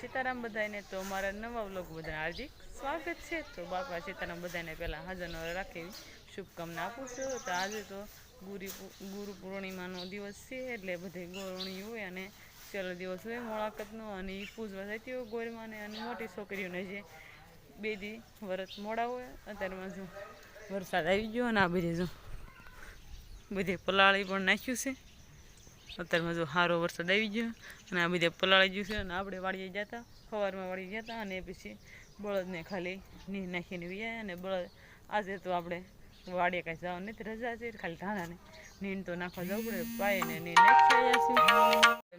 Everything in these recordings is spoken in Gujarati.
સીતારામ બધાને તો મારા નવા વ્લોગ બધાને હાર્દિક સ્વાગત છે. તો બાપા સીતારામ બધાને પહેલાં હાજર રાખી શુભકામના આપું છું. તો આજે તો ગુરી ગુરુ પૂર્ણિમાનો દિવસ છે એટલે બધે ગોરણી હોય અને છેલ્લો દિવસ હોય મોળાકતનો અને એ પૂજવા થતી હોય ગોરમાને અને મોટી છોકરીઓને જે બે દી વરત મોડા હોય અત્યારમાં જો વરસાદ આવી ગયો અને આ બધી જો બધે પલાળી પણ નાખ્યું છે. અત્યારમાં જો સારો વરસાદ આવી ગયો અને આ બધે પલાળી ગયું છે અને આપણે વાડીએ જતા, સવારમાં વાળી જતા અને પછી બળદને ખાલી ની નાખીને વ્યાય અને બળદ આજે તો આપણે વાડીએ કાંઈ જવાનું નથી, રજા છે, ખાલી ધાણાને નીંદ તો નાખવા જવું પડે પાઈને નીંદ નાખી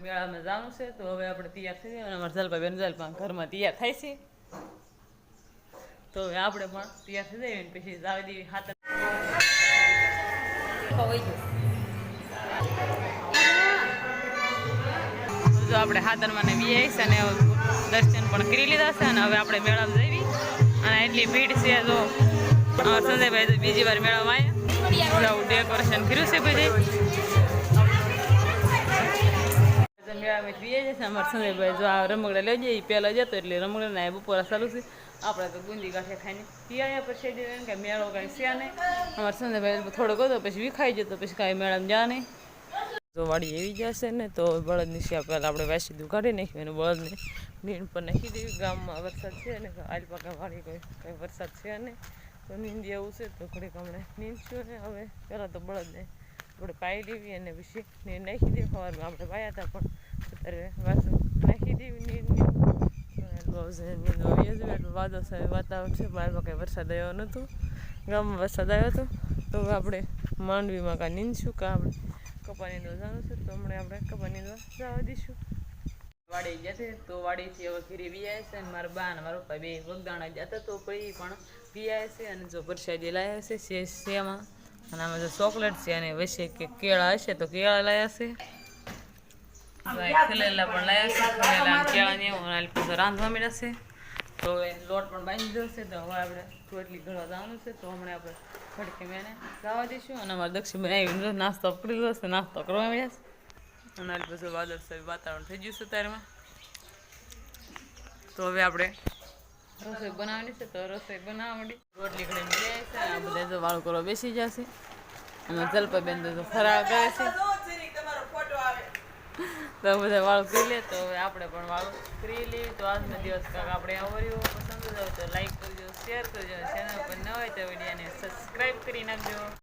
મેળામાં જવાનું છે, તો હવે આપણે તૈયાર થઈ ગયા અને અમારા જલપા બેન જલપા ઘરમાં તૈયાર થાય છે. તો હવે આપણે પણ તૈયાર થઈ જઈએ પછી જાવી દેવી હાથ. જો આપણે હાથરમાં ને વી આવીશ અને દર્શન પણ કરી લીધા છે અને હવે આપણે મેળામાં જઈવી અને એટલી ભીડ છે જો સંજયભાઈ બીજી વાર મેળામાં આવ્યા. ડેકોરેશન કર્યું છે બધે. મેળામાં વી જાય છે અમારા સંજયભાઈ જો આ રમકડા લઈ જાય પહેલાં જતો એટલે રમકડા ના બપોરા ચાલુ છે. આપણે તો ગુંદી ગાંઠે ખાઈને પી આવ્યા પછી મેળો કાંઈ છે નહીં. અમારે સંજયભાઈ થોડોક હતો, પછી વિખાઈ જતો, પછી કાંઈ મેળામાં જા નહીં. જો વાડી એવી જશે ને તો બળદની શિયા પહેલાં આપણે વાસી કાઢી નાખ્યું અને બળદને નીણ પર નાખી દેવી. ગામમાં વરસાદ છે ને આલપાકા વાળી કોઈ કંઈ વરસાદ છે ને તો નીંદ એવું છે, તો ઘડીક હમણાં નીંદશું ને હવે પહેલાં તો બળદને આપણે પાઈ દેવી અને પછી નીણ નાખી દેવી. સવારમાં આપણે પાયા હતા, પણ અત્યારે વાસણ નાખી દેવી નીણ નીંદ વાદળ વાતાવરણ છે. બારમાં કંઈ વરસાદ આવ્યો નહોતો. ગામમાં વરસાદ આવ્યો હતો. તો આપણે માંડવીમાં કાં નીંદશું, કાં આપણે કપાની દો. જવાનું છે તો હમણાં આપણે કપાની દો. જવા દઈશું. વાડી જશે તો વાડીથી હવે ઘીરી વિયાય છે અને મારા બા અને મારા પપ્પા બે વગદાણા જતા તો પછી પણ વિયાય છે અને જો પ્રસાદી લાવ્યા છે સે સેમાં અને આમાં જો ચોકલેટ છે અને વચ્ચે કે કેળા હશે તો કેળા લાવ્યા છે. ખલેલા પણ લાવ્યા છે. ખલેલા કેળા ને એવું રાંધવા મળ્યા છે. તો હવે લોટ પણ બાંધી દીધો છે, તો હવે આપણે રોટલી ઘડવા જવાનું છે, તો હમણાં આપણે ફટકે મેને જવા દઈશું અને અમારે દક્ષિણ બનાવી નાસ્તો કરી લીધો છે, નાસ્તો કરવા મળ્યા છે. અને પછી વાદળ સાહેબ વાતાવરણ થઈ ગયું છે અત્યારમાં. તો હવે આપણે રસોઈ બનાવવાની છે, તો રસોઈ બનાવવા માંડી. રોટલી ઘડી જાય છે આ બધા જો વાળું કરવા બેસી જશે. અને જલપાબેન તો ફરાળ કરે છે. તો બધા વાળું કરી લે તો હવે આપણે પણ વાળું કરી લઈએ. તો આજનો દિવસ કાંક આપણે આવડ્યો પસંદ આવે તો લાઈક કરજો શેર કરજો ચેનલ પર ન હોય તો વિડીયોને સબસ્ક્રાઈબ કરી નાખજો.